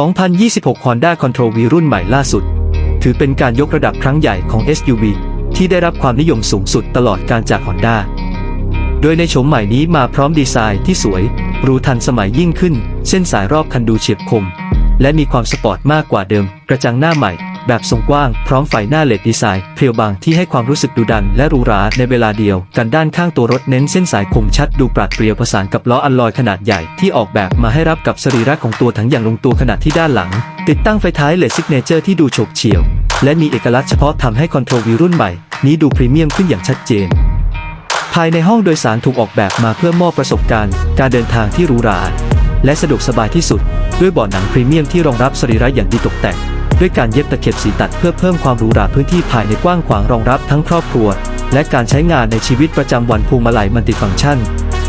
2026 Honda Control V รุ่นใหม่ล่าสุด ถือเป็นการยกระดับครั้งใหญ่ของ SUV ที่ได้รับความนิยมสูงสุดตลอดการจาก Honda โดยในโฉมใหม่นี้มาพร้อมดีไซน์ที่สวยหรูทันสมัยยิ่งขึ้น เส้นสายรอบคันดูเฉียบคม และมีความสปอร์ตมากกว่าเดิม กระจังหน้าใหม่ แบบทรงกว้าง พร้อมไฟหน้าเลดดีไซน์เพรียวบางที่ให้ความรู้สึกดุดันและหรูหราในเวลาเดียว กันด้านข้างตัวรถเน้นเส้นสายคมชัดดูปราดเปรียวประสานกับล้ออัลลอยขนาดใหญ่ที่ออกแบบมาให้รับกับสรีระของตัวถังอย่างลงตัวขนาดที่ด้านหลัง ติดตั้งไฟท้ายเลดซิกเนเจอร์ที่ดูโฉบเฉี่ยว และมีเอกลักษณ์เฉพาะทำให้คอนโทรลวีรุ่นใหม่นี้ดูพรีเมียมขึ้นอย่างชัดเจนภายในห้องโดยสารถูกออกแบบมาเพื่อมอบประสบการณ์ การเดินทางที่หรูหรา และสะดวกสบายที่สุด ด้วยเบาะหนังพรีเมียมที่รองรับสรีระอย่างดีตกแต่ง ด้วยการเย็บตะเข็บสีตัดเพื่อเพิ่มความหรูหราพื้นที่ภายในกว้างขวางรองรับทั้งครอบครัว และการใช้งานในชีวิตประจำวันพวงมาลัยมัลติฟังก์ชัน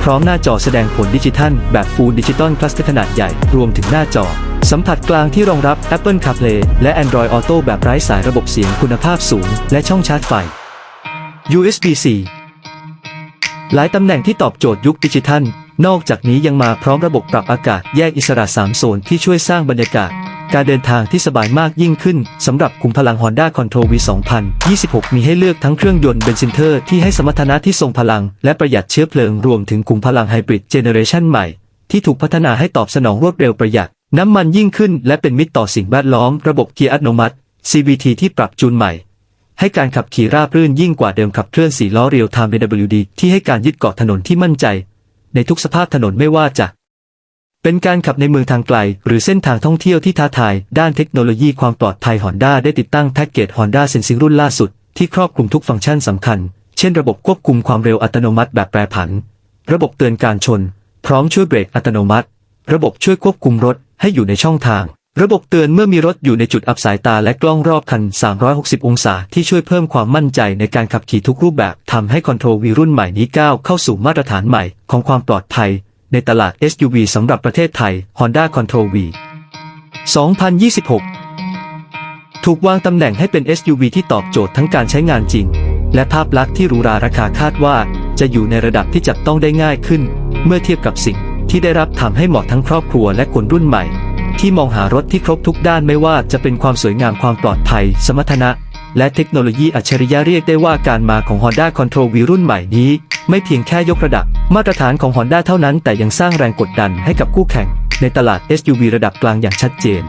พร้อมหน้าจอแสดงผลดิจิทัล แบบ Full Digital Cluster ขนาดใหญ่รวมถึงหน้าจอ สัมผัสกลางที่รองรับ Apple CarPlay และ Android Auto แบบไร้สายระบบเสียงคุณภาพสูง และช่องชาร์จไฟ USB-C หลายตำแหน่งที่ตอบโจทย์ยุคดิจิทัล นอกจากนี้ยังมาพร้อมระบบปรับอากาศแยกอิสระ 3 โซนที่ช่วยสร้างบรรยากาศ การเดินทางที่สบายมากยิ่งขึ้นสำหรับคุมพลัง Honda Control V 2026 มีให้เลือกทั้งเครื่องยนต์เบนซินเทอร์ที่ให้สมรรถนะที่ทรงพลัง และประหยัดเชื้อเพลิงรวมถึงคุมพลังไฮบริดเจเนอเรชันใหม่ ที่ถูกพัฒนาให้ตอบสนองรวดเร็วประหยัด น้ำมันยิ่งขึ้น และเป็นมิตรต่อสิ่งแวดล้อมระบบเกียร์อัตโนมัติ CVT ที่ปรับจูนใหม่ ให้การขับขี่ราบรื่นยิ่งกว่าเดิมขับเคลื่อน4ล้อเรียวไทม์ BWD ที่ให้การยึดเกาะถนนที่มั่นใจ ในทุกสภาพถนนไม่ว่าจะ เป็นการขับในเมืองทางไกล หรือเส้นทางท่องเที่ยวที่ท้าทาย ด้านเทคโนโลยีความปลอดภัย Honda ได้ติดตั้งแพ็กเกจ Honda Sensing รุ่นล่าสุด ที่ครอบคลุมทุกฟังก์ชันสำคัญ เช่นระบบควบคุมความเร็วอัตโนมัติแบบแปรผัน ระบบเตือนการชน พร้อมช่วยเบรกอัตโนมัติ ระบบช่วยควบคุมรถให้อยู่ในช่องทาง ระบบเตือนเมื่อมีรถอยู่ในจุดอับสายตาและกล้องรอบคัน 360 องศา ที่ช่วยเพิ่มความมั่นใจในการขับขี่ทุกรูปแบบทำให้คอนโทรลวีรุ่นใหม่นี้ก้าวเข้าสู่มาตรฐานใหม่ของความปลอดภัย ในตลาด SUV สำหรับประเทศไทย Honda Control V 2026 ถูกวางตำแหน่งให้เป็น SUV ที่ตอบโจทย์ทั้งการใช้งานจริง และภาพลักษณ์ที่หรูหราราคาคาดว่า จะอยู่ในระดับที่จับต้องได้ง่ายขึ้น เมื่อเทียบกับสิ่งที่ได้รับทำให้เหมาะทั้งครอบครัวและคนรุ่นใหม่ ที่มองหารถที่ครบทุกด้านไม่ว่าจะเป็นความสวยงามความปลอดภัย สมรรถนะ และเทคโนโลยีอัจฉริยะเรียกได้ว่าการมาของ Honda Control V รุ่นใหม่นี้ ไม่เพียงแค่ยกระดับ มาตรฐานของ Honda เท่านั้น แต่ยังสร้างแรงกดดันให้กับคู่แข่ง ในตลาด SUV ระดับกลางอย่างชัดเจน